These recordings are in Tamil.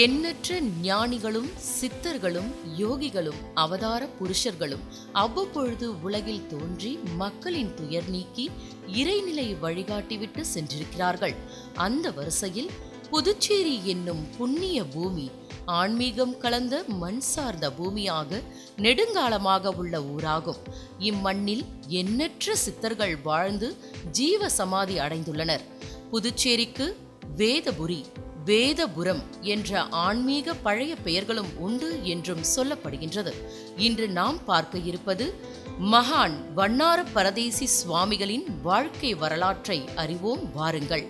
எண்ணற்ற ஞானிகளும் சித்தர்களும் யோகிகளும் அவதார புருஷர்களும் அவ்வப்பொழுது உலகில் தோன்றி மக்களின் துயர் நீக்கி இறைநிலை வழிகாட்டிவிட்டு சென்றிருக்கிறார்கள். அந்த வரிசையில் புதுச்சேரி என்னும் புண்ணிய பூமி ஆன்மீகம் கலந்த மண் சார்ந்த பூமியாக நெடுங்காலமாக உள்ள ஊராகும். இம்மண்ணில் எண்ணற்ற சித்தர்கள் வாழ்ந்து ஜீவ சமாதி அடைந்துள்ளனர். புதுச்சேரிக்கு வேதபுரி வேதபுரம் என்ற ஆன்மீக பழைய பெயர்களும் உண்டு என்றும் சொல்லப்படுகின்றது. இன்று நாம் பார்க்க இருப்பது மகான் வண்ணார பரதேசி சுவாமிகளின் வாழ்க்கை வரலாற்றை அறிவோம் வாருங்கள்.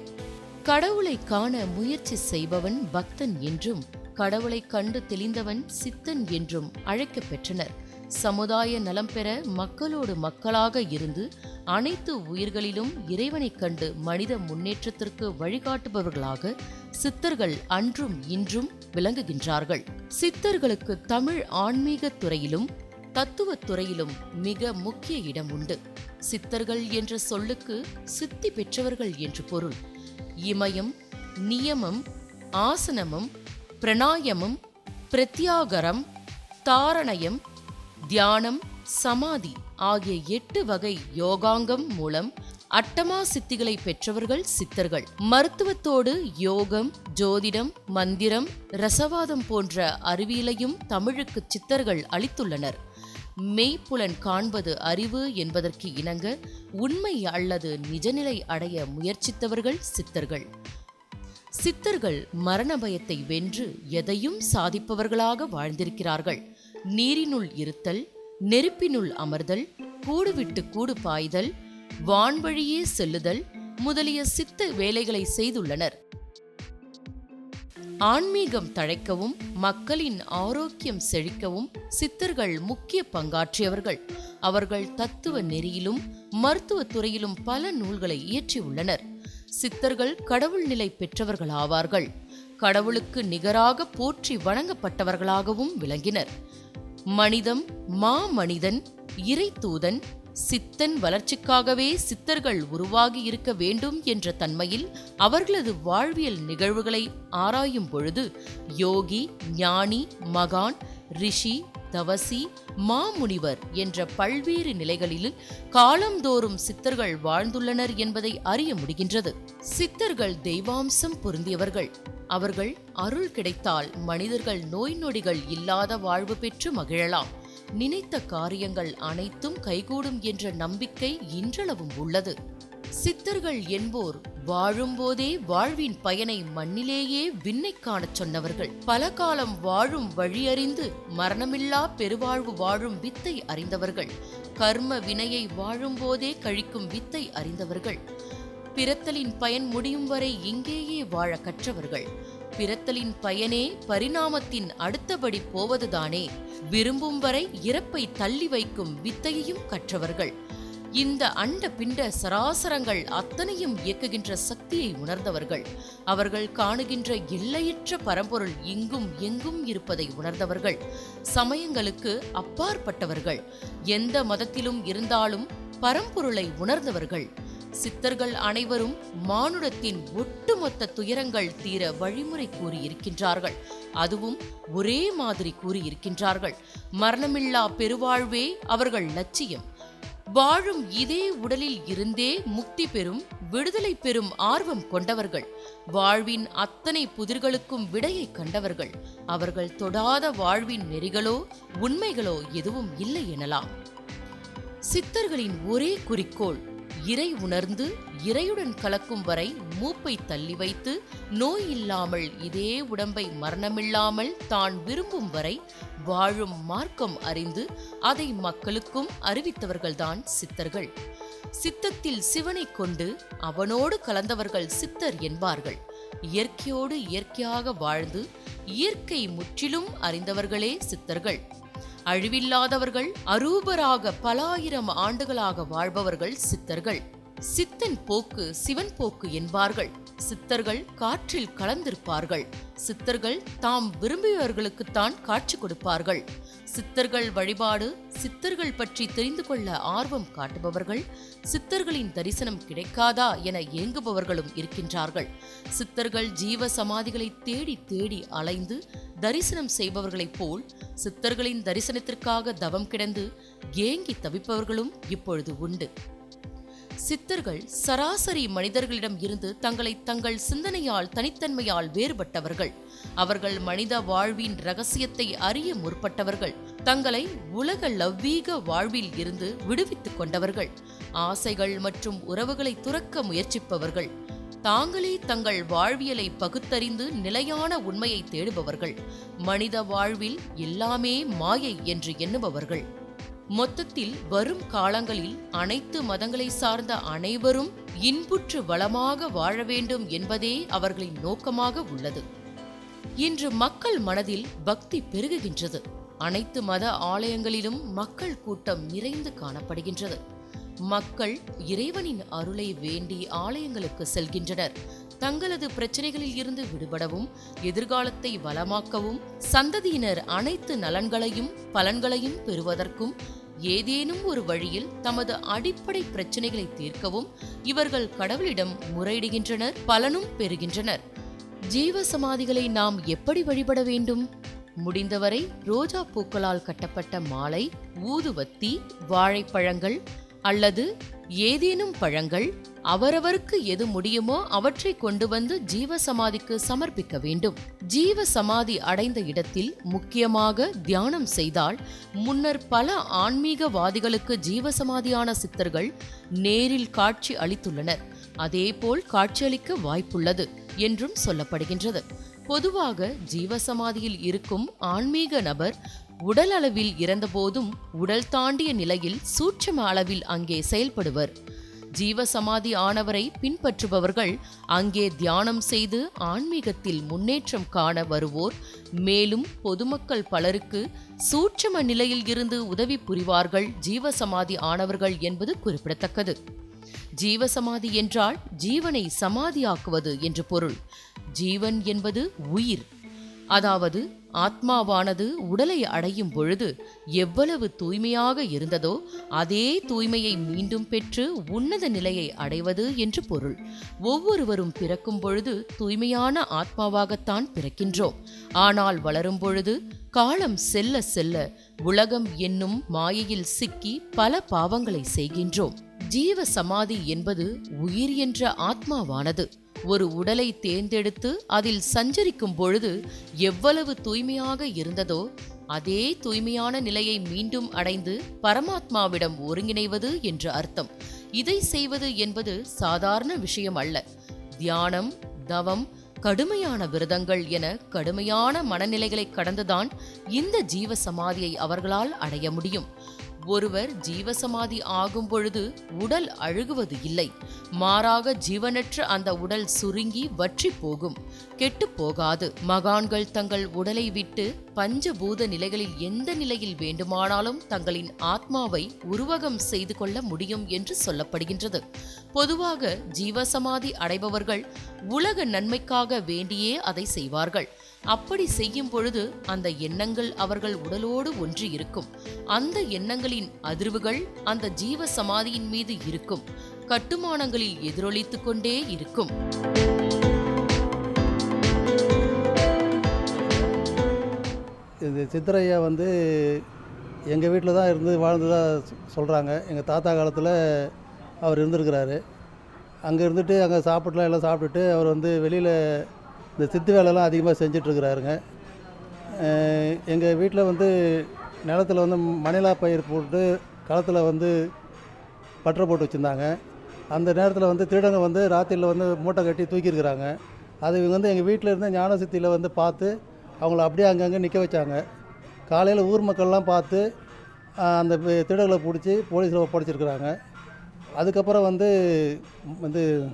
கடவுளை காண முயற்சி செய்பவன் பக்தன் என்றும் கடவுளை கண்டு தெளிந்தவன் சித்தன் என்றும் அழைக்க பெற்றனர். சமுதாய நலம் பெற மக்களோடு மக்களாக இருந்து அனைத்து உயிர்களிலும் இறைவனைக் கண்டு மனித முன்னேற்றத்திற்கு வழிகாட்டுபவர்களாக சித்தர்கள் அன்றும் இன்றும் விளங்குகின்றார்கள். சித்தர்களுக்கு தமிழ் ஆன்மீக துறையிலும் தத்துவத் துறையிலும் மிக முக்கிய இடம் உண்டு. சித்தர்கள் என்ற சொல்லுக்கு சித்தி பெற்றவர்கள் என்று பொருள். இமயம் நியமம் ஆசனமும் பிரணாயமும் பிரத்யாகரம் தாரணயம் தியானம் சமாதி ஆகிய எட்டு வகை யோகாங்கம் மூலம் அட்டமா சித்திகளை பெற்றவர்கள் சித்தர்கள். மருத்துவத்தோடு யோகம் ஜோதிடம் மந்திரம் ரசவாதம் போன்ற அறிவியலையும் தமிழுக்கு சித்தர்கள் அளித்துள்ளனர். மெய்ப்புலன் காண்பது அறிவு என்பதற்கு இணங்க உண்மை அல்லது நிஜநிலை அடைய முயற்சித்தவர்கள் சித்தர்கள். சித்தர்கள் மரண பயத்தை வென்று எதையும் சாதிப்பவர்களாக வாழ்ந்திருக்கிறார்கள். நீரினுள் இருத்தல் நெருப்பினுள் அமர்தல் கூடுவிட்டு கூடு பாய்தல் வான்வழியே செல்லுதல் முதலிய சித்த வேலைகளை செய்துள்ளனர். ஆன்மீகம் தழைக்கவும் மக்களின் ஆரோக்கியம் செழிக்கவும் சித்தர்கள் முக்கிய பங்காற்றியவர்கள். அவர்கள் தத்துவ நெறியிலும் மருத்துவத் துறையிலும் பல நூல்களை இயற்றியுள்ளனர். சித்தர்கள் கடவுள் நிலை பெற்றவர்கள் ஆவார்கள் கடவுளுக்கு நிகராக போற்றி வணங்கப்பட்டவர்களாகவும் விளங்கினர். மனிதம் மா மனிதன் இறை தூதன் சித்தன் வளர்ச்சிக்காகவே சித்தர்கள் உருவாகி இருக்க வேண்டும் என்ற தன்மையில் அவர்களது வாழ்வியல் நிகழ்வுகளை ஆராயும் பொழுது யோகி ஞானி மகான் ரிஷி தவசி மாமுனிவர் என்ற பல்வேறு நிலைகளில் காலந்தோறும் சித்தர்கள் வாழ்ந்துள்ளனர் என்பதை அறிய முடிகின்றது. சித்தர்கள் தெய்வாம்சம் பொருந்தியவர்கள். அவர்கள் அருள் கிடைத்தால் மனிதர்கள் நோய் நொடிகள் இல்லாத வாழ்வு பெற்று மகிழலாம். நினைத்த காரியங்கள் அனைத்தும் கைகூடும் என்ற நம்பிக்கை இன்றளவும் உள்ளது. சித்தர்கள் என்போர் வாழும்போதே வாழ்வின் பயனை மண்ணிலேயே விண்ணை காணச் சொன்னவர்கள். பல காலம் வாழும் வழியறிந்து மரணமில்லா பெருவாழ்வு வாழும் வித்தை அறிந்தவர்கள். கர்ம வினையை வாழும்போதே கழிக்கும் வித்தை அறிந்தவர்கள். பிறத்தலின் பயன் முடியும் வரை இங்கேயே வாழ கற்றவர்கள். பிறத்தலின் பயனே பரிணாமத்தின் அடுத்தபடி போவதுதானே. விரும்பும் வரை இறப்பை தள்ளி வைக்கும் வித்தையையும் கற்றவர்கள். இந்த அண்ட பிண்ட சராசரங்கள் அத்தனையும் இயக்குகின்ற சக்தியை உணர்ந்தவர்கள். அவர்கள் காணுகின்ற எல்லையற்ற பரம்பொருள் இங்கும் எங்கும் இருப்பதை உணர்ந்தவர்கள். சமயங்களுக்கு அப்பாற்பட்டவர்கள். எந்த மதத்திலும் இருந்தாலும் பரம்பொருளை உணர்ந்தவர்கள். சித்தர்கள் அனைவரும் மானுடத்தின் ஒட்டுமொத்த துயரங்கள் தீர வழிமுறை கூறியிருக்கின்றார்கள். அதுவும் ஒரே மாதிரி கூறியிருக்கின்றார்கள். மரணமில்லா பெருவாழ்வே அவர்கள் லட்சியம். வாழும் இதே உடலில் இருந்தே முக்தி பெறும் விடுதலை பெறும் ஆர்வம் கொண்டவர்கள். வாழ்வின் அத்தனை புதிர்களுக்கும் விடையை கண்டவர்கள். அவர்கள் தொடாத வாழ்வின் நெறிகளோ உண்மைகளோ எதுவும் இல்லை எனலாம். சித்தர்களின் ஒரே குறிக்கோள் இறை உணர்ந்து இறையுடன் கலக்கும் வரை மூப்பை தள்ளி வைத்து நோய் இல்லாமல் இதே உடம்பை மரணமில்லாமல் தான் விரும்பும் வரை வாழும் மார்க்கம் அறிந்து அதை மக்களுக்கும் அறிவித்தவர்கள்தான் சித்தர்கள். சித்தத்தில் சிவனை கொண்டு அவனோடு கலந்தவர்கள் சித்தர் என்பார்கள். இயற்கையோடு இயற்கையாக வாழ்ந்து இயற்கை முற்றிலும் அறிந்தவர்களே சித்தர்கள். அழிவில்லாதவர்கள் அரூபராக பல ஆயிரம் ஆண்டுகளாக வாழ்பவர்கள் சித்தர்கள். சித்தன் போக்கு சிவன் போக்கு என்பார்கள். சித்தர்கள் காற்றில் கலந்திருப்பார்கள். சித்தர்கள் தாம் விரும்பியவர்களுக்குத்தான் காட்சி கொடுப்பார்கள். சித்தர்கள் வழிபாடு சித்தர்கள் பற்றி தெரிந்து கொள்ள ஆர்வம் காட்டுபவர்கள் சித்தர்களின் தரிசனம் கிடைக்காதா என ஏங்குபவர்களும் இருக்கின்றார்கள். சித்தர்கள் ஜீவ சமாதிகளை தேடி தேடி அலைந்து தரிசனம் செய்பவர்களைப் போல் சித்தர்களின் தரிசனத்திற்காக தவம் கிடந்து ஏங்கி தவிப்பவர்களும் இப்பொழுது உண்டு. சித்தர்கள் சராசரி மனிதர்களிடம் இருந்து தங்களை தங்கள் சிந்தனையால் தனித்தன்மையால் வேறுபட்டவர்கள். அவர்கள் மனித வாழ்வின் ரகசியத்தை அறிய முற்பட்டவர்கள். தங்களை உலக லவ்வீக வாழ்வில் இருந்து விடுவித்துக் கொண்டவர்கள். ஆசைகள் மற்றும் உறவுகளை துறக்க முயற்சிப்பவர்கள். தாங்களே தங்கள் வாழ்வியலை பகுத்தறிந்து நிலையான உண்மையை தேடுபவர்கள். மனித வாழ்வில் எல்லாமே மாயை என்று எண்ணுபவர்கள். மொத்தத்தில் வரும் காலங்களில் அனைத்து மதங்களை சார்ந்த அனைவரும் இன்புற்று வளமாக வாழ வேண்டும் என்பதே அவர்களின் நோக்கமாக உள்ளது. இன்று மக்கள் மனதில் பக்தி பெருகுகின்றது. அனைத்து மத ஆலயங்களிலும் மக்கள் கூட்டம் நிறைந்து காணப்படுகின்றது. மக்கள் இறைவனின் அருளை வேண்டி ஆலயங்களுக்கு செல்கின்றனர். தங்களது பிரச்சனைகளில் இருந்து விடுபடவும் எதிர்காலத்தை வளமாக்கவும் சந்ததியினர் அனைத்து நலன்களையும் பலன்களையும் பெறுவதற்கும் ஏதேனும் ஒரு வழியில் தமது அடிப்படை பிரச்சனைகளை தீர்க்கவும் இவர்கள் கடவுளிடம் முறையிடுகின்றனர் பலனும் பெறுகின்றனர். ஜீவ சமாதிகளை நாம் எப்படி வழிபட வேண்டும்? முடிந்தவரை ரோஜா பூக்களால் கட்டப்பட்ட மாலை ஊதுவத்தி வாழைப்பழங்கள் அல்லது ஏதேனும் பழங்கள் அவரவருக்கு எது முடியுமோ அவற்றை கொண்டு வந்து ஜீவ சமாதிக்கு சமர்ப்பிக்க வேண்டும். ஜீவ சமாதி அடைந்த இடத்தில் முக்கியமாக தியானம் செய்தால் முன்னர் பல ஆன்மீகவாதிகளுக்கு ஜீவ சமாதியான சித்தர்கள் நேரில் காட்சி அளித்துள்ளனர். அதேபோல் காட்சியளிக்க வாய்ப்புள்ளது என்றும் சொல்லப்படுகின்றது. பொதுவாக ஜீவசமாதியில் இருக்கும் ஆன்மீக நபர் உடல் அளவில் இறந்தபோதும் உடல் தாண்டிய நிலையில் சூட்சம அளவில் அங்கே செயல்படுவர். ஜீவசமாதி ஆனவரை பின்பற்றுபவர்கள் அங்கே தியானம் செய்து ஆன்மீகத்தில் முன்னேற்றம் காண வருவோர். மேலும் பொதுமக்கள் பலருக்கு சூட்சம நிலையில் இருந்து உதவி புரிவார்கள் ஜீவசமாதி ஆனவர்கள் என்பது குறிப்பிடத்தக்கது. ஜீவசமாதி என்றால் ஜீவனை சமாதியாக்குவது என்று பொருள். ஜீவன் என்பது உயிர். அதாவது ஆத்மாவானது உடலை அடையும் பொழுது எவ்வளவு தூய்மையாக இருந்ததோ அதே தூய்மையை மீண்டும் பெற்று உன்னத நிலையை அடைவது என்று பொருள். ஒவ்வொருவரும் பிறக்கும் பொழுது தூய்மையான ஆத்மாவாகத்தான் பிறக்கின்றோம். ஆனால் வளரும் பொழுது காலம் செல்ல செல்ல உலகம் என்னும் மாயையில் சிக்கி பல பாவங்களை செய்கின்றோம். ஜீவ சமாதி என்பது உயிர் என்ற ஆத்மாவானது. ஒரு உடலை தேர்ந்தெடுத்து அதில் சஞ்சரிக்கும் பொழுது எவ்வளவு தூய்மையாக இருந்ததோ அதே தூய்மையான நிலையை மீண்டும் அடைந்து பரமாத்மாவிடம் ஒருங்கிணைவது என்று அர்த்தம். இதை செய்வது என்பது சாதாரண விஷயம் அல்ல. தியானம் தவம் கடுமையான விரதங்கள் என கடுமையான மனநிலைகளை கடந்துதான் இந்த ஜீவ சமாதியை அவர்களால் அடைய முடியும். ஒருவர் ஜீவசமாதி ஆகும் பொழுது உடல் அழுகுவது இல்லை. மாறாக ஜீவனற்ற அந்த உடல் சுருங்கி வற்றி போகும். கெட்டு போகாது. மகான்கள் தங்கள் உடலை விட்டு பஞ்சபூத நிலைகளில் எந்த நிலையில் வேண்டுமானாலும் தங்களின் ஆத்மாவை உருவகம் செய்து கொள்ள முடியும் என்று சொல்லப்படுகின்றது. பொதுவாக ஜீவசமாதி அடைபவர்கள் உலக நன்மைக்காக வேண்டியே அதை செய்வார்கள். அப்படி செய்யும் பொழுது அந்த எண்ணங்கள் அவர்கள் உடலோடு ஒன்றி இருக்கும். அந்த எண்ணங்களின் அதிர்வுகள் அந்த ஜீவ சமாதியின் மீது இருக்கும். கட்டுமானங்களில் எதிரொலித்துக் கொண்டே இருக்கும். இது சித்தரையா வந்து எங்கள் வீட்டில் தான் இருந்து வாழ்ந்ததாக சொல்கிறாங்க எங்கள் தாத்தா காலத்தில் அவர் இருந்திருக்கிறாரு. அங்கே இருந்துட்டு அங்கே சாப்பிட்டுலாம் எல்லாம் சாப்பிட்டுட்டு அவர் வந்து வெளியில் இந்த சித்து வேலைலாம் அதிகமாக செஞ்சிட்ருக்கிறாருங்க. எங்கள் வீட்டில் வந்து நிலத்துல வந்து மணிலா பயிர் போட்டு களத்தில் வந்து பற்ற போட்டு வச்சுருந்தாங்க. அந்த நேரத்தில் வந்து திருடங்க வந்து ராத்திரியில் வந்து மூட்டை கட்டி தூக்கியிருக்கிறாங்க. அது இவங்க வந்து எங்கள் வீட்டில் இருந்து ஞான சித்தியில் வந்து பார்த்து அவங்கள அப்படியே அங்கங்கே நிற்க வச்சாங்க. காலையில் ஊர் மக்கள்லாம் பார்த்து அந்த பி- திருடர்களை பிடிச்சி போலீஸில் ஒப்படைச்சிருக்கிறாங்க. அதுக்கப்புறம் வந்து வந்து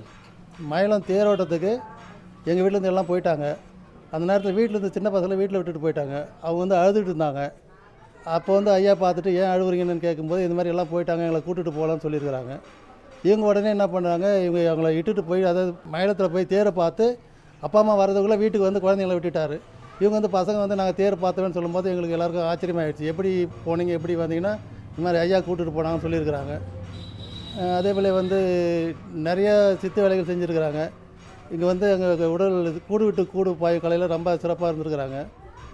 மயிலம் தேரோட்டத்துக்கு எங்கள் வீட்டிலேருந்து எல்லாம் போயிட்டாங்க. அந்த நேரத்தில் வீட்டில் இருந்து சின்ன பசங்களை வீட்டில் விட்டுட்டு போயிட்டாங்க. அவங்க வந்து அழுதுகிட்டு இருந்தாங்க. அப்போ வந்து ஐயா பார்த்துட்டு ஏன் அழுவுறீங்கன்னு கேட்கும்போது இந்த மாதிரி எல்லாம் போயிட்டாங்க எங்களை கூட்டிகிட்டு போகலான்னு சொல்லியிருக்கிறாங்க. இவங்க உடனே என்ன பண்ணுறாங்க இவங்க அவங்கள இட்டுட்டு போய் அதாவது மயிலத்தில் போய் தேரை பார்த்து அப்பா அம்மா வரதுக்குள்ளே வீட்டுக்கு வந்து குழந்தைங்கள விட்டுட்டாரு. இவங்க வந்து பசங்க வந்து நாங்கள் தேர் பார்த்தோன்னு சொல்லும்போது எங்களுக்கு எல்லாருக்கும் ஆச்சரியமாயிடுச்சு எப்படி போனீங்க? எப்படி வந்தீங்கன்னா இந்த மாதிரி ஐயா கூட்டிட்டு போனாங்கன்னு சொல்லியிருக்கிறாங்க. அதே போல் வந்து நிறைய சித்து வேலைகள் செஞ்சுருக்கிறாங்க. இங்கே வந்து எங்கள் உடல் கூடு விட்டு கூடு பாய் கலையில் ரொம்ப சிறப்பாக இருந்திருக்கிறாங்க.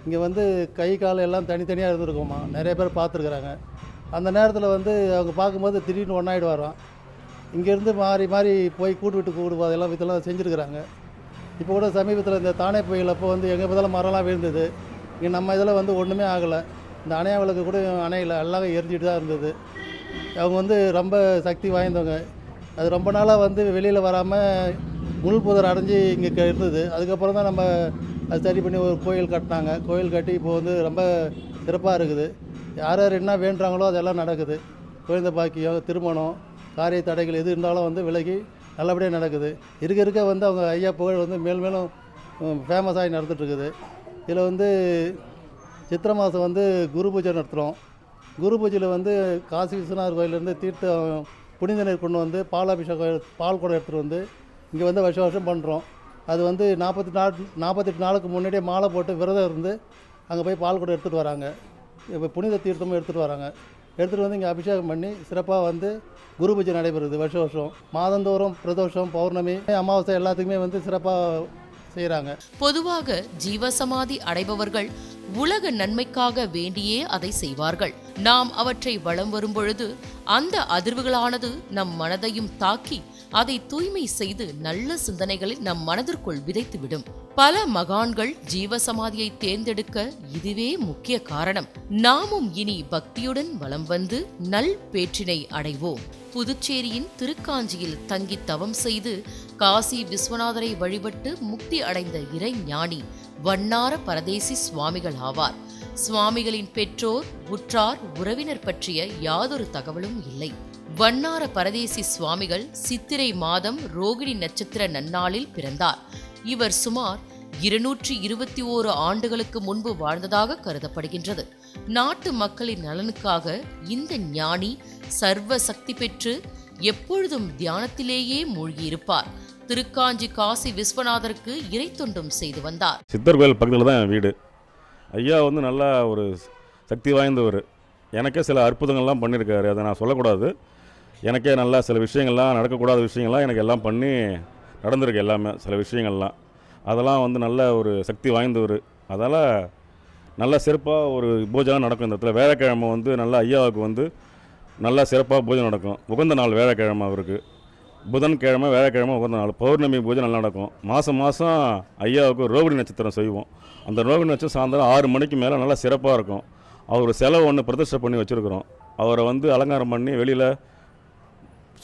இங்கே வந்து கை கால் எல்லாம் தனித்தனியாக இருந்திருக்கோமா நிறைய பேர் பார்த்துருக்குறாங்க. அந்த நேரத்தில் வந்து அவங்க பார்க்கும்போது திடீர்னு ஒன்றாயிடு வரோம் இங்கேருந்து மாறி மாறி போய் கூடு விட்டு கூடு பாதையெல்லாம் இதெல்லாம் செஞ்சுருக்குறாங்க. இப்போ கூட சமீபத்தில் இந்த தானே புயல் அப்போ வந்து எங்கே பார்த்தாலும் மரம்லாம் விழுந்தது. இங்கே நம்ம இதில் வந்து ஒன்றுமே ஆகலை. இந்த அணையா விளக்கு கூட அணையில் எல்லாம் எரிஞ்சிட்டு தான் இருந்தது. அவங்க வந்து ரொம்ப சக்தி வாய்ந்தவங்க. அது ரொம்ப நாளாக வந்து வெளியில் வராமல் முள் புதர் அடைஞ்சு இங்கே இருந்தது. அதுக்கப்புறம் தான் நம்ம அது சரி பண்ணி ஒரு கோயில் கட்டினாங்க. கோயில் கட்டி இப்போ வந்து ரொம்ப சிறப்பாக இருக்குது. யார் யார் என்ன வேண்டுறாங்களோ அதெல்லாம் நடக்குது. குழந்தை பாக்கியம் திருமணம் காரிய தடைகள் எது இருந்தாலும் வந்து விலகி நல்லபடியாக நடக்குது. இருக்க இருக்க வந்து அவங்க ஐயா புகழ் வந்து மேல் மேலும் ஃபேமஸ் ஆகி நடந்துகிட்ருக்குது இதில் வந்து சித்திரை மாதம் வந்து குரு பூஜை நடத்துகிறோம் குரு பூஜையில் வந்து காசி விஸ்வநாதர் கோயிலேருந்து தீர்த்தம் புனித நீர் கொண்டு வந்து பாலாபிஷேகம் பால் குடம் எடுத்துகிட்டு வந்து இங்கே வந்து வருஷம் வருஷம் பண்ணுறோம் அது வந்து நாற்பத்தி நாள் நாற்பத்தெட்டு நாளுக்கு முன்னாடியே மாலை போட்டு விரதம் இருந்து அங்கே போய் பால் குடம் எடுத்துகிட்டு வராங்க. இப்போ புனித தீர்த்தமும் எடுத்துகிட்டு வராங்க. எடுத்துகிட்டு வந்து இங்கே அபிஷேகம் பண்ணி சிறப்பாக வந்து குரு பூஜை நடைபெறுது வருஷம் வருஷம். மாதந்தோறும் பிரதோஷம் பௌர்ணமி அமாவாசை எல்லாத்துக்குமே வந்து சிறப்பாக செய்கிறாங்க பொதுவாக ஜீவசமாதி அடைபவர்கள் உலக நன்மைக்காக வேண்டியே அதை செய்வார்கள். நாம் அவற்றை வலம் வரும்பொழுது அந்த அதிர்வுகளானது நம் மனதையும் தாக்கி அதை தூய்மை செய்து நல்ல சிந்தனைகளை நம் மனதிற்குள் விதைத்துவிடும். பல மகான்கள் ஜீவசமாதியை தேர்ந்தெடுக்க இதுவே முக்கிய காரணம். நாமும் இனி பக்தியுடன் வலம் வந்து நல் பேற்றினை அடைவோம். புதுச்சேரியின் திருக்காஞ்சியில் தங்கி தவம் செய்து காசி விஸ்வநாதரை வழிபட்டு முக்தி அடைந்த இறை ஞானி வண்ணார பரதேசி சுவாமிகள் ஆவார். சுவாமிகளின் பெற்றோர் உற்றார் உறவினர் பற்றிய யாதொரு தகவலும் இல்லை. வண்ணார பரதேசி சுவாமிகள் சித்திரை மாதம் ரோகிணி நட்சத்திர நன்னாளில் பிறந்தார். இவர் சுமார் இருநூற்றி இருபத்தி ஓரு ஆண்டுகளுக்கு முன்பு வாழ்ந்ததாக கருதப்படுகின்றது. நாட்டு மக்களின் நலனுக்காக இந்த ஞானி சர்வ சக்தி பெற்று எப்பொழுதும் தியானத்திலேயே மூழ்கியிருப்பார். திருக்காஞ்சி காசி விஸ்வநாதருக்கு இறை தொண்டும் செய்து வந்தார். சித்தர் கோயில் பக்கத்தில் தான் என் வீடு. ஐயா வந்து நல்லா ஒரு சக்தி வாய்ந்தவர். எனக்கே சில அற்புதங்கள்லாம் பண்ணியிருக்காரு அதை நான் சொல்லக்கூடாது. எனக்கே நல்லா சில விஷயங்கள்லாம் நடக்கக்கூடாத விஷயங்கள்லாம் எனக்கு எல்லாம் பண்ணி நடந்திருக்கு எல்லாமே சில விஷயங்கள்லாம். அதெல்லாம் வந்து நல்ல ஒரு சக்தி வாய்ந்தவர். அதால் நல்லா சிறப்பாக ஒரு பூஜை நடக்கும் இந்த இடத்துல. வேலைக்கிழமை வந்து நல்லா ஐயாவுக்கு வந்து நல்லா சிறப்பாக பூஜை நடக்கும். உகந்த நாள் வேலைக்கிழமை அவருக்கு. புதன்கிழமை வேலைக்கிழமை உகந்த நாள் பௌர்ணமி பூஜை நல்லா நடக்கும். மாதம் மாதம் ஐயாவுக்கு ரோகிணி நட்சத்திரம் செய்வோம். அந்த ரோகிணி நட்சத்திரம் சாயந்தரம் ஆறு மணிக்கு மேலே நல்லா சிறப்பாக இருக்கும். அவர் செலவு ஒன்று பிரதிஷ்டை பண்ணி வச்சுருக்குறோம். அவரை வந்து அலங்காரம் பண்ணி வெளியில்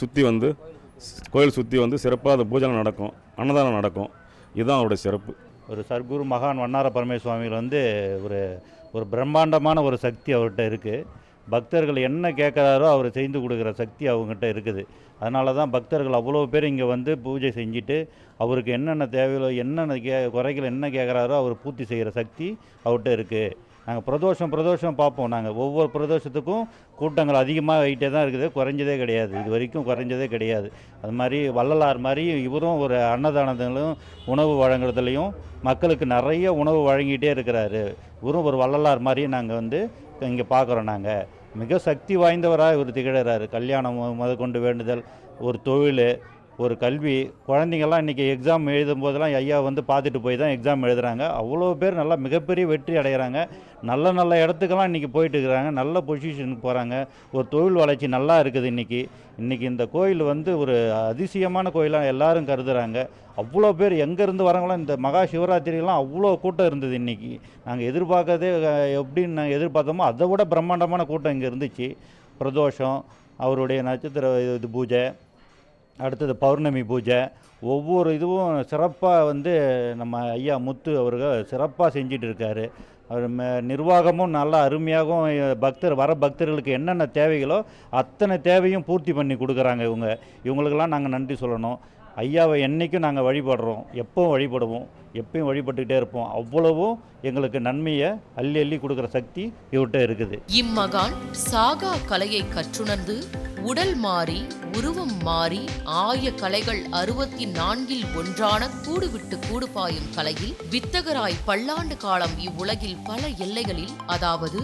சுற்றி வந்து கோயில் சுற்றி வந்து சிறப்பாக அந்த பூஜை நடக்கும். அன்னதானம் நடக்கும். இதுதான் அவருடைய சிறப்பு. ஒரு சர்க்குரு மகான் வண்ணார பரமேஸ்வாமிகள் வந்து ஒரு ஒரு பிரம்மாண்டமான ஒரு சக்தி அவர்கிட்ட இருக்குது பக்தர்கள் என்ன கேட்குறாரோ அவர் செய்து கொடுக்குற சக்தி அவங்ககிட்ட இருக்குது. அதனால தான் பக்தர்கள் அவ்வளோ பேர் இங்கே வந்து பூஜை செஞ்சுட்டு அவருக்கு என்னென்ன தேவையோ என்னென்ன கே குறைகள் என்ன கேட்குறாரோ அவர் பூர்த்தி செய்கிற சக்தி அவர்கிட்ட இருக்குது நாங்கள் பிரதோஷம் பிரதோஷம் பார்ப்போம். நாங்கள் ஒவ்வொரு பிரதோஷத்துக்கும் கூட்டங்கள் அதிகமாக ஆகிட்டே தான் இருக்குது. குறைஞ்சதே கிடையாது. இது வரைக்கும் குறைஞ்சதே கிடையாது. அது மாதிரி வள்ளலார் மாதிரி இவரும் ஒரு அன்னதானத்திலும் உணவு வழங்குறதுலையும் மக்களுக்கு நிறைய உணவு வழங்கிட்டே இருக்கிறாரு. இவரும் ஒரு வள்ளலார் மாதிரியும் நாங்கள் வந்து இங்கே பார்க்குறோம் நாங்கள் மிக சக்தி வாய்ந்தவராக இவர் திகழறாரு. கல்யாணம் முதற்கொண்டு வேண்டுதல் ஒரு தொழில் ஒரு கல்வி. குழந்தைங்கள்லாம் இன்றைக்கி எக்ஸாம் எழுதும் போதெல்லாம் ஐயா வந்து பார்த்துட்டு போய் தான் எக்ஸாம் எழுதுகிறாங்க அவ்வளோ பேர் நல்லா மிகப்பெரிய வெற்றி அடைகிறாங்க. நல்ல நல்ல இடத்துக்கெல்லாம் இன்றைக்கி போயிட்டு இருக்கிறாங்க. நல்ல பொசிஷனுக்கு போகிறாங்க ஒரு தொழில் வளர்ச்சி நல்லா இருக்குது இன்றைக்கி இன்றைக்கி இந்த கோயில் வந்து ஒரு அதிசயமான கோயிலாக எல்லாரும் கருதுகிறாங்க அவ்வளோ பேர் எங்கேருந்து வரவங்களாம் இந்த மகா சிவராத்திரிலாம் அவ்வளோ கூட்டம் இருந்தது இன்றைக்கி நாங்கள் எதிர்பார்க்கறதே எப்படின்னு நாங்கள் எதிர்பார்த்தோமோ அதை விட பிரம்மாண்டமான கூட்டம் இங்கே இருந்துச்சு. பிரதோஷம் அவருடைய நட்சத்திர இது பூஜை அடுத்தது பௌர்ணமி பூஜை ஒவ்வொரு இதுவும் சிறப்பாக வந்து நம்ம ஐயா முத்து அவர்கள் சிறப்பாக செஞ்சிட்டு இருக்காரு. அவர் நிர்வாகமும் நல்லா அருமையாகவும் பக்தர் வர பக்தர்களுக்கு என்னென்ன தேவைகளோ அத்தனை தேவையும் பூர்த்தி பண்ணி கொடுக்குறாங்க இவங்க. இவங்களுக்கெல்லாம் நாங்கள் நன்றி சொல்லணும். ஐயாவை என்றைக்கும் நாங்கள் வழிபடுறோம். எப்போவும் வழிபடுவோம். எப்பயும் வழிபட்டுக்கிட்டே இருப்போம். அவ்வளவும் எங்களுக்கு நன்மையை அள்ளி அள்ளி கொடுக்குற சக்தி இவர்கிட்ட இருக்குது. இம்மகான் சாகா கலையை கற்றுணர்ந்து உடல் மாறி உருவம் மாறி ஆய கலைகள் அறுபத்தி நான்கில் ஒன்றான கூடுவிட்டு கூடு பாயும் கலையில் வித்தகராய் பல்லாண்டு காலம் இவ்வுலகில் பல எல்லைகளில் அதாவது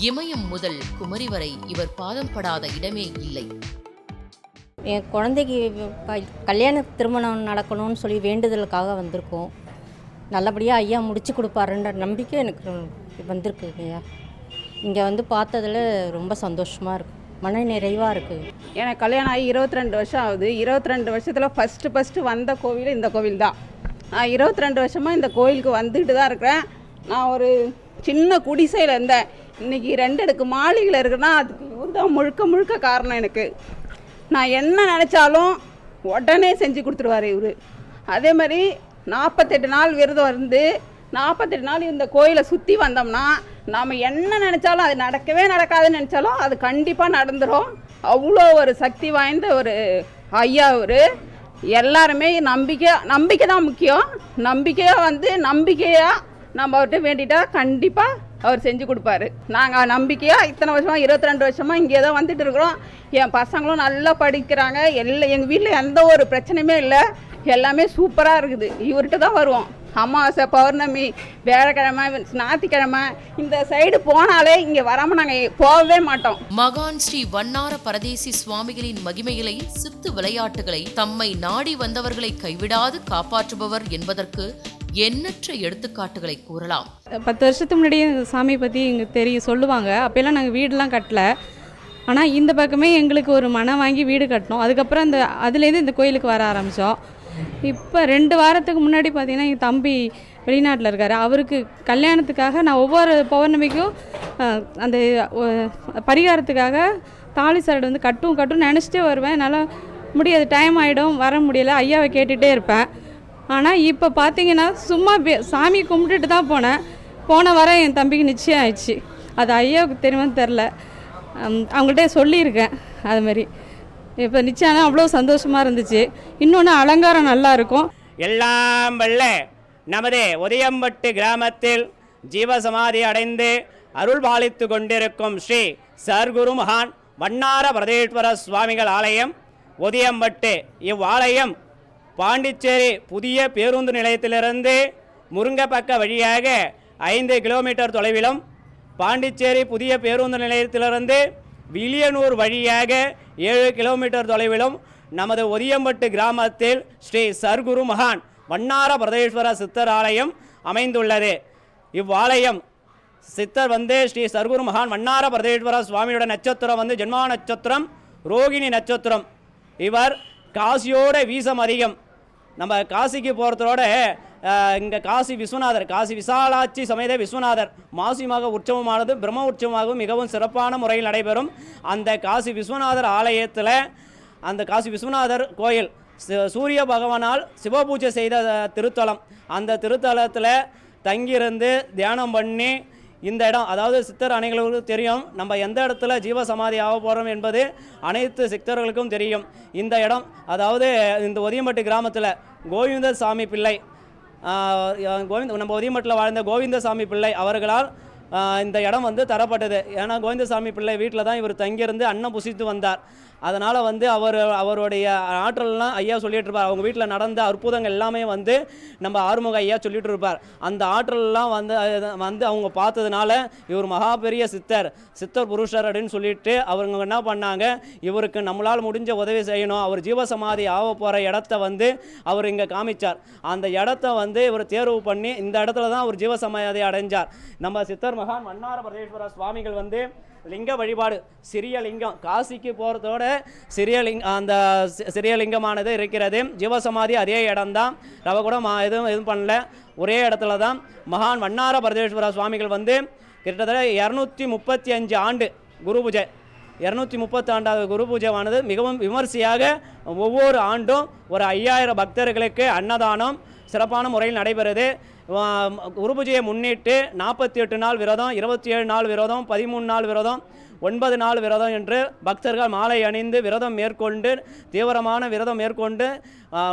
இமயம் முதல் குமரி வரை இவர் பாதம் படாத இடமே இல்லை. என் குழந்தைக்கு கல்யாண திருமணம் நடக்கணும்னு சொல்லி வேண்டுதலுக்காக வந்திருக்கோம். நல்லபடியாக ஐயா முடிச்சு கொடுப்பாருன்ற நம்பிக்கை எனக்கு வந்திருக்கு ஐயா. இங்கே வந்து பார்த்ததுல ரொம்ப சந்தோஷமாக இருக்குது மன நிறைவாக இருக்குது எனக்கு கல்யாணம் ஆகி இருபத்தி ரெண்டு வருஷம் ஆகுது. இருபத்தி ரெண்டு வருஷத்தில் ஃபஸ்ட்டு ஃபஸ்ட்டு வந்த கோவில் இந்த கோவில் தான். நான் இருபத்தி ரெண்டு வருஷமாக இந்த கோயிலுக்கு வந்துட்டு தான் இருக்கிறேன். நான் ஒரு சின்ன குடிசையில் இருந்தேன். இன்றைக்கி ரெண்டு அடுக்கு மாளிகையில் இருக்குன்னா அதுக்கு இவர் தான் முழுக்க முழுக்க காரணம் எனக்கு. நான் என்ன நினச்சாலும் உடனே செஞ்சு கொடுத்துருவார் இவர். அதே மாதிரி நாற்பத்தெட்டு நாள் விரதம் இருந்து நாற்பத்தெட்டு நாள் இந்த கோயிலை சுற்றி வந்தோம்னா நாம் என்ன நினச்சாலும் அது நடக்கவே நடக்காதுன்னு நினச்சாலும் அது கண்டிப்பாக நடந்துடும் அவ்வளோ ஒரு சக்தி வாய்ந்த ஒரு ஐயா அவர் எல்லாருமே நம்பிக்கை நம்பிக்கை தான் முக்கியம். நம்பிக்கையாக வந்து நம்பிக்கையாக நம்ம அவர்கிட்ட வேண்டிட்டால் கண்டிப்பாக அவர் செஞ்சு கொடுப்பாரு. நாங்கள் நம்பிக்கையாக இத்தனை வருஷமாக இருபத்தி ரெண்டு வருஷமாக இங்கே தான் வந்துட்டு இருக்கிறோம். என் பசங்களும் நல்லா படிக்கிறாங்க. எல்லா எங்கள் வீட்டில் எந்த ஒரு பிரச்சனையுமே இல்லை. எல்லாமே சூப்பராக இருக்குது. இவர்கிட்ட தான் வருவோம். அமாவாசை பௌர்ணமி வியாழக்கிழமை ஞாயிற்றுக்கிழமை இந்த சைடு போனாலே இங்கே வராமல் நாங்கள் போகவே மாட்டோம். மகான் ஸ்ரீ வண்ணார பரதேசி சுவாமிகளின் மகிமைகளை சித்து விளையாட்டுகளை தம்மை நாடி வந்தவர்களை கைவிடாது காப்பாற்றுபவர் என்பதற்கு எண்ணற்ற எடுத்துக்காட்டுகளை கூறலாம். பத்து வருஷத்துக்கு முன்னாடியே இந்த சாமியை பற்றி எங்களுக்கு தெரியும் சொல்லுவாங்க. அப்போல்லாம் நாங்கள் வீடெலாம் கட்டல. ஆனால் இந்த பக்கமே எங்களுக்கு ஒரு மனம் வாங்கி வீடு கட்டினோம். அதுக்கப்புறம் இந்த அதுலேருந்து இந்த கோயிலுக்கு வர ஆரம்பித்தோம் இப்போ ரெண்டு வாரத்துக்கு முன்னாடி பார்த்தீங்கன்னா எங்கள் தம்பி வெளிநாட்டில் இருக்கார். அவருக்கு கல்யாணத்துக்காக நான் ஒவ்வொரு பௌர்ணமிக்கும் அந்த பரிகாரத்துக்காக தாலி சரடு வந்து கட்டும் கட்டும் நினச்சிட்டே வருவேன். என்னால் முடியாது. டைம் ஆகிடும் வர முடியல. ஐயாவை கேட்டுகிட்டே இருப்பேன். ஆனால் இப்போ பார்த்தீங்கன்னா சும்மா சாமி கும்பிட்டுட்டு தான் போனேன். போன வாரம் என் தம்பிக்கு நிச்சயம் ஆயிடுச்சு. அது ஐயாவுக்கு தெரியுமான்னு தெரில அவங்கள்ட்ட சொல்லியிருக்கேன் அது மாதிரி. இப்போ நிச்சயம் அவ்வளோ சந்தோஷமாக இருந்துச்சு. இன்னொன்று அலங்காரம் நல்லா இருக்கும். எல்லாம் வல்ல நமது உதயம்பட்டு கிராமத்தில் ஜீவசமாதி அடைந்து அருள் பாலித்து கொண்டிருக்கும் ஸ்ரீ சர்க்குரு மகான் வண்ணார பிரதேஸ்வர சுவாமிகள் ஆலயம் உதயம்பட்டு இவ்வாலயம் பாண்டிச்சேரி புதிய பேருந்து நிலையத்திலிருந்து முருங்கப்பக்க வழியாக ஐந்து கிலோமீட்டர் தொலைவிலும் பாண்டிச்சேரி புதிய பேருந்து நிலையத்திலிருந்து வில்லியனூர் வழியாக ஏழு கிலோமீட்டர் தொலைவிலும் நமது ஒதியம்பட்டு கிராமத்தில் ஸ்ரீ சர்க்குரு மகான் வண்ணார பிரதேஸ்வர சித்தர் ஆலயம் அமைந்துள்ளது. இவ்வாலயம் சித்தர் வந்து ஸ்ரீ சர்க்குரு மகான் வண்ணார பிரதேஸ்வர சுவாமியோட நட்சத்திரம் வந்து ஜென்மா நட்சத்திரம் ரோகிணி நட்சத்திரம். இவர் காசியோட வீசம் அதிகம். நம்ம காசிக்கு போகிறதோட இங்கே காசி விஸ்வநாதர் காசி விசாலாட்சி சமேத விஸ்வநாதர். மாசி மக உற்சவமானது பிரம்ம உற்சவமாகவும் மிகவும் சிறப்பான முறையில் நடைபெறும் அந்த காசி விஸ்வநாதர் ஆலயத்தில் அந்த காசி விஸ்வநாதர் கோயில். சு- சூரிய பகவானால் சிவபூஜை செய்த திருத்தலம். அந்த திருத்தலத்தில் தங்கியிருந்து தியானம் பண்ணி இந்த இடம் அதாவது சித்தர் அணைகளுக்கு தெரியும். நம்ம எந்த இடத்துல ஜீவசமாதி ஆக போகிறோம் என்பது அனைத்து சித்தர்களுக்கும் தெரியும். இந்த இடம் அதாவது இந்த ஒதியம்பட்டு கிராமத்தில் கோவிந்த சாமி பிள்ளை கோவிந்த நம்ம ஒதியம்பட்டில் வாழ்ந்த கோவிந்தசாமி பிள்ளை அவர்களால் இந்த இடம் வந்து தரப்பட்டது. ஏன்னா கோவிந்தசாமி பிள்ளை வீட்டில் தான் இவர் தங்கியிருந்து அன்னம் புசித்து வந்தார். அதனால் வந்து அவர் அவருடைய ஆற்றல்லாம் ஐயா சொல்லிட்டு இருப்பார் அவங்க வீட்டில் நடந்த அற்புதங்கள் எல்லாமே வந்து நம்ம ஆறுமுக ஐயா சொல்லிட்டு இருப்பார் அந்த ஆற்றல்லாம் வந்து அது- வந்து அவங்க பார்த்ததுனால இவர் மகா பெரிய சித்தர் சித்தர் புருஷர் அப்படின்னு சொல்லிட்டு அவங்க என்ன பண்ணாங்க? இவருக்கு நம்மளால் முடிஞ்ச உதவி செய்யணும். அவர் ஜீவசமாதி ஆக போகிற இடத்த வந்து அவர் இங்கே காமிச்சார். அந்த இடத்த வந்து இவர் தேர்வு பண்ணி இந்த இடத்துல தான் அவர் ஜீவசமாதி அடைஞ்சார். நம்ம சித்தர் மகான் மன்னார பிரதேஸ்வர சுவாமிகள் வந்து லிங்க வழிபாடு. சிறிய லிங்கம். காசிக்கு போகிறதோட சிறிய லிங் அந்த சிறிய லிங்கமானது இருக்கிறது. ஜீவசமாதி அதே இடம்தான். நம்ம கூட மா எதுவும் எதுவும் பண்ணல. ஒரே இடத்துல தான் மகான் வண்ணார பரதேஸ்வர சுவாமிகள் வந்து கிட்டத்தட்ட இரநூத்தி முப்பத்தி அஞ்சு ஆண்டு குரு பூஜை. இரநூத்தி முப்பத்தாண்டாவது குரு பூஜைவானது மிகவும் விமர்சையாக ஒவ்வொரு ஆண்டும் ஒரு ஐயாயிரம் பக்தர்களுக்கு அன்னதானம் சிறப்பான முறையில் நடைபெறுது. குருபூஜையை முன்னிட்டு நாற்பத்தி எட்டு நாள் விரதம் இருபத்தி ஏழு நாள் விரதம் பதிமூணு நாள் விரதம் ஒன்பது நாள் விரதம் என்று பக்தர்கள் மாலை அணிந்து விரதம் மேற்கொண்டு தீவிரமான விரதம் மேற்கொண்டு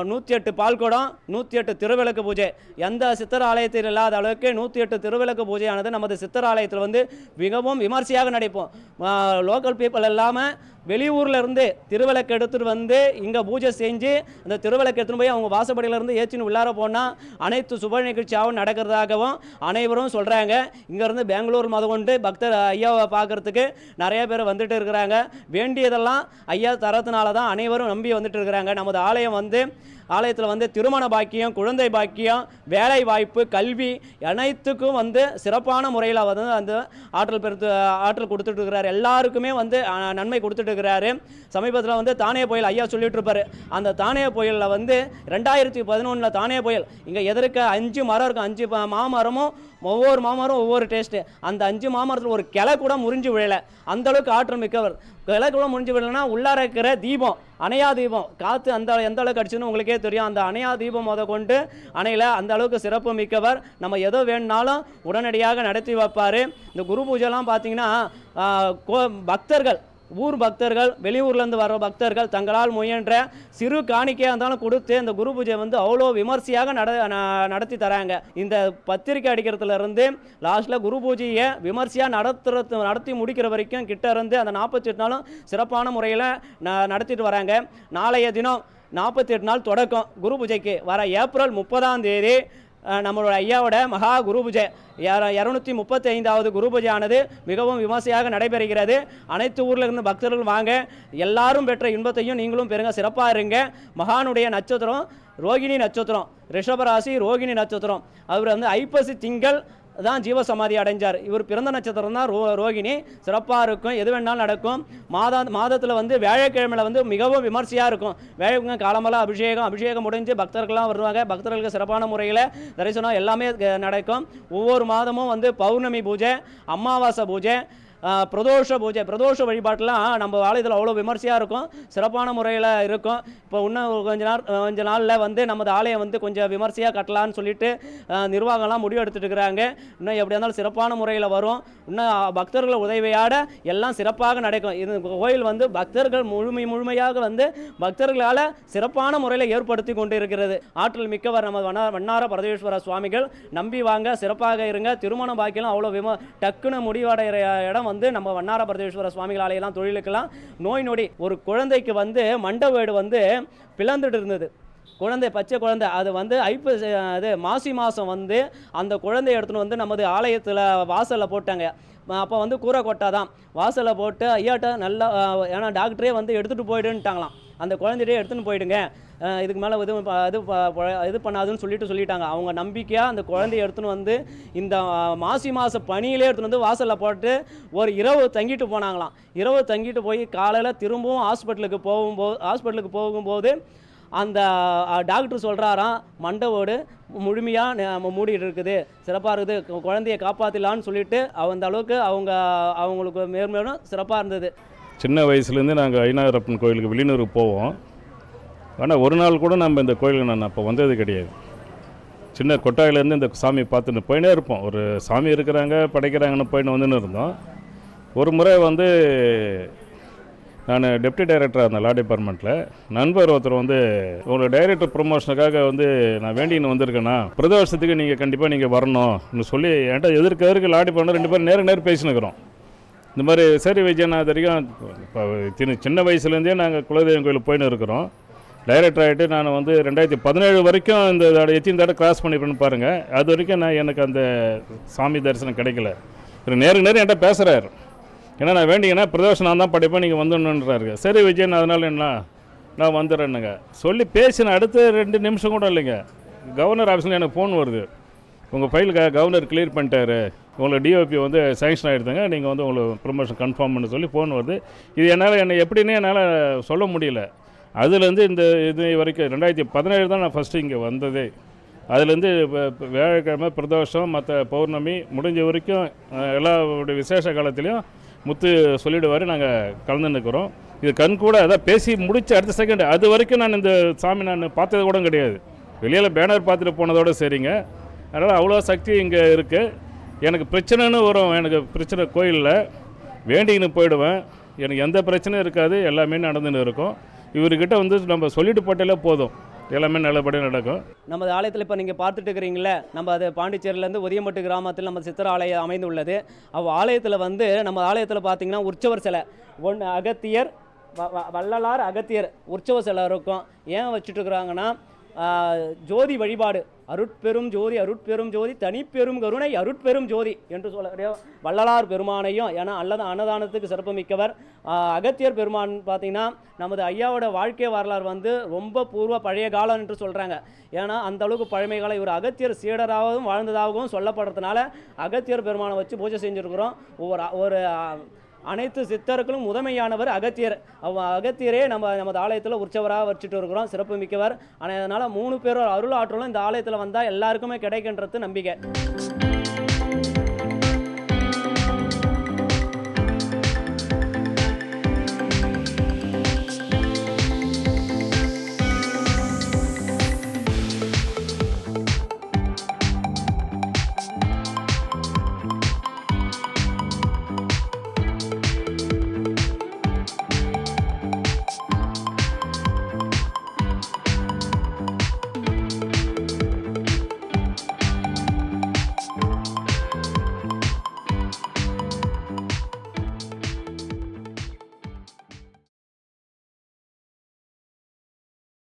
நூற்றி எட்டு பால்குடம் நூற்றி எட்டு திருவிளக்கு பூஜை. எந்த சித்தர் ஆலயத்தில் இல்லாத அளவுக்கு நூற்றி எட்டு திருவிளக்கு பூஜையானது நமது சித்தர் ஆலயத்தில் வந்து மிகவும் விமர்சையாக நடைப்போம் லோக்கல் பீப்புள் இல்லாமல் வெளியூரில் இருந்து திருவிளக்கு எடுத்துகிட்டு வந்து இங்கே பூஜை செஞ்சு அந்த திருவிளக்கு எடுத்துகிட்டு போய் அவங்க வாசப்படியிலேருந்து ஏற்றின்னு உள்ளார போனால் அனைத்து சுப நிகழ்ச்சியாகவும் நடக்கிறதாகவும் அனைவரும் சொல்கிறாங்க இங்கேருந்து பெங்களூர் முத கொண்டு பக்தர் ஐயாவை பார்க்குறதுக்கு நிறைய பேர் வந்துட்டு இருக்கிறாங்க. வேண்டியதெல்லாம் ஐயா தரத்தினால தான் அனைவரும் நம்பி வந்துட்டு இருக்கிறாங்க. நமது ஆலயம் வந்து ஆலயத்தில் வந்து திருமண பாக்கியம் குழந்தை பாக்கியம் வேலை வாய்ப்பு கல்வி அனைத்துக்கும் வந்து சிறப்பான முறையில் வந்து அந்த ஆற்றல் பெருத்து ஆற்றல் கொடுத்துட்டு இருக்கிறார். எல்லாருக்குமே வந்து நன்மை கொடுத்துட்டு இருக்கிறாரு. சமீபத்தில் வந்து தானே புயல் ஐயா சொல்லிட்டு அந்த தானே புயலில் வந்து ரெண்டாயிரத்தி பதினொன்றில் தானே புயல். இங்கே எதிர்க்க அஞ்சு மரம் இருக்கும். அஞ்சு மாமரமும் ஒவ்வொரு மாமரம் ஒவ்வொரு டேஸ்ட்டு அந்த அஞ்சு மாமரத்தில் ஒரு கிளை கூட முறிஞ்சு விழலை. அந்தளவுக்கு ஆற்றல் மிக்கவர். கிளை முடிஞ்சு விடலன்னா உள்ளார இருக்கிற தீபம் அணையா தீபம். காற்று அந்த எந்த அளவுக்கு அடிச்சுன்னு உங்களுக்கே தெரியும். அந்த அணையா தீபம் முத கொண்டு அணையில் அந்த அளவுக்கு சிறப்பு மிக்கவர். நம்ம எதோ வேணுனாலும் உடனடியாக நடத்தி வைப்பார். இந்த குரு பூஜைலாம் பார்த்தீங்கன்னா கோ- பக்தர்கள் ஊர் பக்தர்கள் வெளியூர்லேருந்து வர பக்தர்கள் தங்களால் முயன்ற சிறு காணிக்கையாக இருந்தாலும் கொடுத்து இந்த குரு பூஜை வந்து அவ்வளோ விமர்சையாக நட ந- நடத்தி தராங்க. இந்த பத்திரிக்கை அடிக்கிறதுலேருந்து லாஸ்ட்டில் குரு பூஜையை விமர்சையாக நடத்துறது நடத்தி முடிக்கிற வரைக்கும் கிட்ட இருந்து அந்த நாற்பத்தி எட்டு நாளும் சிறப்பான முறையில் ந நடத்திட்டு வராங்க. நாளைய தினம் நாற்பத்தி எட்டு நாள் தொடக்கம் குரு பூஜைக்கு. வர ஏப்ரல் முப்பதாம் தேதி நம்மளோட ஐயாவோட மகா குரு பூஜை இரநூத்தி முப்பத்தி ஐந்தாவது குரு பூஜையானது மிகவும் விமர்சையாக நடைபெறுகிறது. அனைத்து ஊரில் இருந்து பக்தர்கள் வாங்க. எல்லாரும் பெற்ற இன்பத்தையும் நீங்களும் பெருங்க சிறப்பாக இருங்க. மகானுடைய நட்சத்திரம் ரோகிணி நட்சத்திரம். ரிஷபராசி ரோகிணி நட்சத்திரம். அவர் வந்து ஐப்பசி திங்கள் தான் ஜீவசமாதி அடைஞ்சார். இவர் பிறந்த நட்சத்திரம் தான் ரோ ரோகிணி. சிறப்பாக இருக்கும். எது வேணாலும் நடக்கும். மாதா மாதத்தில் வந்து வியாழக்கிழமையில் வந்து மிகவும் விமர்சையாக இருக்கும். வியாழக்கிழமை காலமெல்லாம் அபிஷேகம் அபிஷேகம் முடிஞ்சு பக்தர்கள்லாம் வருவாங்க. பக்தர்களுக்கு சிறப்பான முறையில் தரிசனம் எல்லாமே நடக்கும். ஒவ்வொரு மாதமும் வந்து பௌர்ணமி பூஜை அமாவாசை பூஜை பிரதோஷ பூஜை பிரதோஷ வழிபாட்டெலாம் நம்ம ஆலயத்தில் அவ்வளோ விமர்சையாக இருக்கும். சிறப்பான முறையில் இருக்கும். இப்போ இன்னும் கொஞ்ச நாள் கொஞ்ச நாளில் வந்து நமது ஆலயம் வந்து கொஞ்சம் விமர்சையாக கட்டலான்னு சொல்லிட்டு நிர்வாகம்லாம் முடிவு எடுத்துட்டு இருக்கிறாங்க இன்னும் எப்படி இருந்தாலும் சிறப்பான முறையில் வரும். இன்னும் பக்தர்கள் உதவியாட எல்லாம் சிறப்பாக நடக்கும். இது கோயில் வந்து பக்தர்கள் முழுமை முழுமையாக வந்து பக்தர்களால் சிறப்பான முறையில் ஏற்படுத்தி கொண்டு இருக்கிறது ஆற்றல் மிக்கவர் நம்ம வண்ணா வண்ணார பரதேஸ்வர சுவாமிகள். நம்பி வாங்க சிறப்பாக இருங்க. திருமணம் பாக்கியெல்லாம் அவ்வளோ விம டக்குன்னு முடிவடைகிற இடம் வந்து நம்ம வண்ணார பரதேஸ்வர சுவாமிகள் தொழிலுக்கெல்லாம் நோய் நொடி. ஒரு குழந்தைக்கு வந்து மண்ட வேடு வந்து பிளந்துட்டு இருந்தது. குழந்தை பச்சை குழந்தை அது வந்து ஐப்பசி அது மாசி மாதம் வந்து அந்த குழந்தைய எடுத்துன்னு வந்து நமது ஆலயத்தில் வாசலில் போட்டாங்க. அப்போ வந்து கூரை கொட்டா தான் வாசலில் போட்டு ஐயாட்ட நல்லா ஏன்னா டாக்டரே வந்து எடுத்துகிட்டு போயிடுன்ட்டாங்களாம். அந்த குழந்தையே எடுத்துன்னு போயிடுங்க. இதுக்கு மேலே இது ப- இது ப- இது பண்ணாதுன்னு சொல்லிட்டு சொல்லிட்டாங்க. அவங்க நம்பிக்கையாக அந்த குழந்தைய எடுத்துன்னு வந்து இந்த மாசி மாத பனியிலே எடுத்துன்னு வந்து வாசலில் போட்டு ஒரு இரவு தங்கிட்டு போனாங்களாம். இரவு தங்கிட்டு போய் காலையில் திரும்பவும் ஹாஸ்பிட்டலுக்கு போகும்போது ஹாஸ்பிட்டலுக்கு போகும்போது அந்த டாக்டர் சொல்கிறாராம் மண்டவோடு முழுமையாக மூடிட்டு இருக்குது. சிறப்பாக இருக்குது. குழந்தையை குழந்தைய காப்பாற்றலான்னு சொல்லிட்டு அந்த அளவுக்கு அவங்க அவங்களுக்கு மேற்மேலும் சிறப்பாக இருந்தது. சின்ன வயசுலேருந்து நாங்கள் ஐநாகரப்பன் கோயிலுக்கு வெளியூருக்கு போவோம். ஆனால் ஒரு நாள் கூட நம்ம இந்த கோயிலுக்கு நான் அப்போ வந்தது கிடையாது. சின்ன கொட்டாயிலேருந்து இந்த சாமியை பார்த்துட்டு போயினே இருப்போம். ஒரு சாமி இருக்கிறாங்க படைக்கிறாங்கன்னு போயின்னு வந்துன்னு இருந்தோம். ஒரு முறை வந்து நான் டெப்டி டைரக்டராக இருந்தேன் லா டிபார்ட்மெண்ட்டில் நண்பர் ஒருத்தர் வந்து உங்களோட டைரக்டர் ப்ரொமோஷனுக்காக வந்து நான் வேண்டின்னு வந்திருக்கேன்னா பிரதோஷத்துக்கு நீங்கள் கண்டிப்பாக நீங்கள் வரணும்னு சொல்லி என்கிட்ட எதிர்க்க எதிர்க்க லா டிபார்ட்மெண்ட் ரெண்டு பேரும் நேருக்கு நேர் பேசினுக்கிறோம் இந்த மாதிரி சரி விஜய் வரைக்கும் இப்போ சின்ன சின்ன வயசுலேருந்தே நாங்கள் குலதெய்வம் கோயிலுக்கு போயின்னு இருக்கிறோம். டைரக்டர் ஆகிட்டு நான் வந்து ரெண்டாயிரத்தி பதினேழு வரைக்கும் இந்த தடவை எத்தனை தடவை கிராஸ் பண்ணிப்பேன்னு பாருங்கள் அது வரைக்கும் நான் எனக்கு அந்த சாமி தரிசனம் கிடைக்கல. இவர் நேருக்கு நேரம் என்கிட்ட பேசுகிறார் ஏன்னா நான் வேண்டிங்கன்னா பிரதோஷம் நான் தான் படிப்பேன் நீங்கள் வந்துடணுன்றாரு சரி விஜயன் அதனால் என்ன? நான் வந்துடுறேன்னுங்க. சொல்லி பேசின அடுத்த ரெண்டு நிமிஷம் கூட இல்லைங்க. கவர்னர் ஆஃபீஸில் எனக்கு ஃபோன் வருது. உங்கள் ஃபைலுக்கு கவர்னர் கிளியர் பண்ணிட்டாரு. உங்களை டிஓபி வந்து சேங்ஷன் ஆகிடுதுங்க நீங்கள் வந்து உங்களுக்கு ப்ரொமோஷன் கன்ஃபார்ம் பண்ண சொல்லி ஃபோன் வருது. இது என்னால் என்னை எப்படின்னு என்னால் சொல்ல முடியல. அதுலேருந்து இந்த இது வரைக்கும் ரெண்டாயிரத்தி பதினேழு தான் நான் ஃபஸ்ட்டு இங்கே வந்ததே. அதுலேருந்து இப்போ வியாழக்கிழமை பிரதோஷம் மற்ற பௌர்ணமி முடிஞ்ச வரைக்கும் எல்லாருடைய விசேஷ காலத்துலேயும் முத்து சொல்லிடுவார். நாங்கள் கலந்து நிற்கிறோம் இது கண் கூட அதான் பேசி முடித்த அடுத்த செகண்ட் அது வரைக்கும் நான் இந்த சாமி நான் பார்த்தது கூட கிடையாது. வெளியில் பேனர் பார்த்துட்டு போனதோட சரிங்க. அதனால் அவ்வளோ சக்தி இங்கே இருக்குது எனக்கு பிரச்சனைன்னு வரும். எனக்கு பிரச்சனை கோயிலில். வேண்டிக்கின்னு போயிடுவேன். எனக்கு எந்த பிரச்சனையும் இருக்காது. எல்லாமே நடந்துன்னு இருக்கும். இவர்கிட்ட வந்து நம்ம சொல்லிட்டு போட்டாலே போதும். எல்லாமே நல்லபடியாக நடக்கும். நமது ஆலயத்தில் இப்போ நீங்கள் பார்த்துட்டு இருக்கிறீங்களே நம்ம அது பாண்டிச்சேரியிலேருந்து ஒதியம்பட்டு கிராமத்தில் நம்ம சித்தர் ஆலயம் அமைந்துள்ளது. அவ் ஆலயத்தில் வந்து நம்ம ஆலயத்தில் பார்த்தீங்கன்னா உற்சவர் சிலை. ஒன்று அகத்தியர் வ- வ- வள்ளலார் அகத்தியர் உற்சவ சிலை இருக்கும். ஏன் வச்சுட்டு இருக்கிறாங்கன்னா ஜோதி வழிபாடு. அருட்பெரும் ஜோதி அருட்பெரும் ஜோதி தனிப்பெரும் கருணை அருட்பெரும் ஜோதி என்று சொல்ல வள்ளலார் பெருமானையும் ஏன்னா அல்லது அன்னதானத்துக்கு சிறப்பு மிக்கவர் அகத்தியர் பெருமான் பார்த்தீங்கன்னா நமது ஐயாவோட வாழ்க்கை வரலாறு வந்து ரொம்ப பூர்வ பழைய காலம் என்று சொல்கிறாங்க ஏன்னா அந்த அளவுக்கு பழமை காலம் இவர் அகத்தியர் சீடராகவும் வாழ்ந்ததாகவும் சொல்லப்படுறதுனால அகத்தியர் பெருமானை வச்சு பூஜை செஞ்சுருக்கிறோம். ஒவ்வொரு ஒரு அனைத்து சித்தர்களும் முதன்மையானவர் அகத்தியர். அவ அகத்தியரே நம்ம நமது ஆலயத்தில் உற்சவராக வச்சுட்டு இருக்கிறோம். சிறப்பு மிக்கவர் ஆனால் அதனால் மூணு பேரோட அருள் ஆற்றலும் இந்த ஆலயத்தில் வந்தால் எல்லாருக்குமே கிடைக்கின்றது நம்பிக்கை.